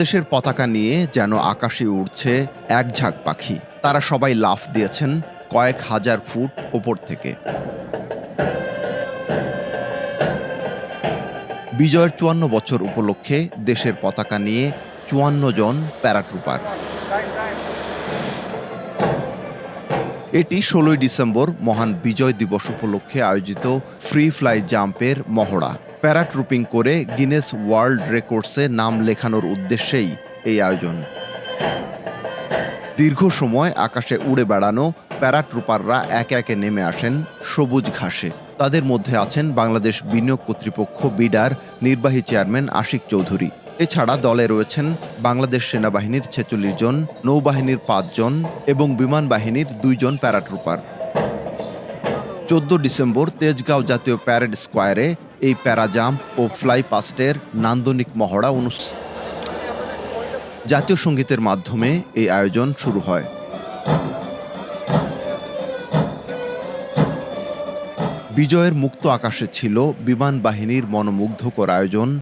দেশের পতাকা নিয়ে যেন আকাশে উড়ছে এক ঝাঁক পাখি। তারা সবাই লাফ দিয়েছেন কয়েক হাজার ফুট ওপর থেকে। বিজয়ের চুয়ান্ন বছর উপলক্ষে দেশের পতাকা নিয়ে চুয়ান্ন জন প্যারাট্রুপার। এটি ষোলোই ডিসেম্বর মহান বিজয় দিবস উপলক্ষে আয়োজিত ফ্রি ফ্লাই জাম্পের মহড়া। প্যারাট্রুপিং করে গিনেস ওয়ার্ল্ড রেকর্ডসে নাম লেখানোর উদ্দেশ্যেই এই আয়োজন। দীর্ঘ সময় আকাশে উড়ে বেড়ানো প্যারাট্রুপাররা একে একে নেমে আসেন সবুজ ঘাসে। তাদের মধ্যে আছেন বাংলাদেশ বিনিয়োগ কর্তৃপক্ষ বিডার নির্বাহী চেয়ারম্যান আশিক চৌধুরী। এছাড়া দলে রয়েছেন বাংলাদেশ সেনাবাহিনীর ছেচল্লিশ জন, নৌবাহিনীর পাঁচজন এবং বিমান বাহিনীর দুইজন প্যারাট্রুপার। চোদ্দ ডিসেম্বর তেজগাঁও জাতীয় প্যারেড স্কোয়ারে এই প্যারাজাম্প ও ফ্লাই পাস্টের নান্দনিক মহড়া অনুষ্ঠিত জাতীয় সঙ্গীতের মাধ্যমে এই আয়োজন শুরু হয়। বিজয়ের মুক্ত আকাশে ছিল বিমান বাহিনীর মনোমুগ্ধকর আয়োজন।